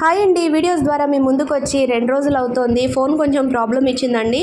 Hi అండి videos ద్వారా మీ ముందుకు వచ్చి రెండు రోజులు అవుతోంది. ఫోన్ కొంచెం ప్రాబ్లం ఇచ్చిందండి.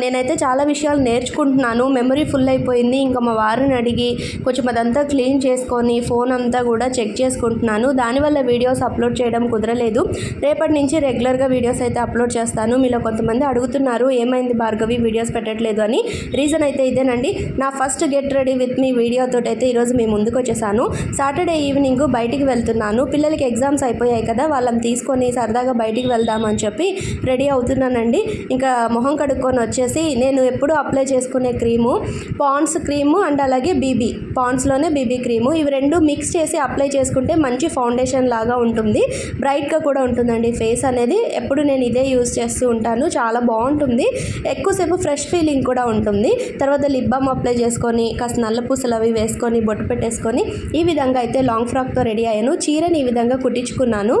నేనైతే చాలా విషయాలు నేర్చుకుంటున్నాను. మెమరీ ఫుల్ అయిపోయింది. ఇంకా మా వారిని అడిగి కొంచెం అదంతా క్లీన్ చేసుకొని ఫోన్ అంతా కూడా చెక్ చేసుకుంటున్నాను. దానివల్ల వీడియోస్ అప్లోడ్ చేయడం కుదరలేదు. రేపటి నుంచి రెగ్యులర్గా వీడియోస్ అయితే అప్లోడ్ చేస్తాను. మీలో కొంతమంది అడుగుతున్నారు ఏమైంది భార్గవి? వీడియోస్ పెట్టట్లేదు అని. రీజన్ అయితే ఇదేనండి. నా first get ready with me వీడియోతో అయితే ఈరోజు మీ ముందుకు వచ్చేసాను సాటర్డే ఈవినింగ్ బయటికి వెళ్తున్నాను. పిల్లలకి ఎగ్జామ్స్ అయిపోయాయి కదా వాళ్ళ తీసుకొని సరదాగా బయటికి వెళ్దామని చెప్పి రెడీ అవుతున్నానండి. ఇంకా మొహం కడుక్కొని వచ్చేసి నేను ఎప్పుడు అప్లై చేసుకునే క్రీము పాండ్స్ క్రీము అండ్ అలాగే బీబీ పాండ్స్లోనే బీబీ క్రీము. ఇవి రెండు మిక్స్ చేసి అప్లై చేసుకుంటే మంచి ఫౌండేషన్ లాగా ఉంటుంది. బ్రైట్గా కూడా ఉంటుందండి ఫేస్ అనేది. ఎప్పుడు నేను ఇదే యూస్ చేస్తూ ఉంటాను. చాలా బాగుంటుంది. ఎక్కువసేపు ఫ్రెష్ ఫీలింగ్ కూడా ఉంటుంది. తర్వాత లిప్ బామ్ అప్లై చేసుకొని కాస్త నల్ల పూసలు అవి వేసుకొని బొట్టు పెట్టేసుకొని ఈ విధంగా అయితే లాంగ్ ఫ్రాక్తో రెడీ అయ్యాను. చీరని ఈ విధంగా కుట్టించుకున్నాను.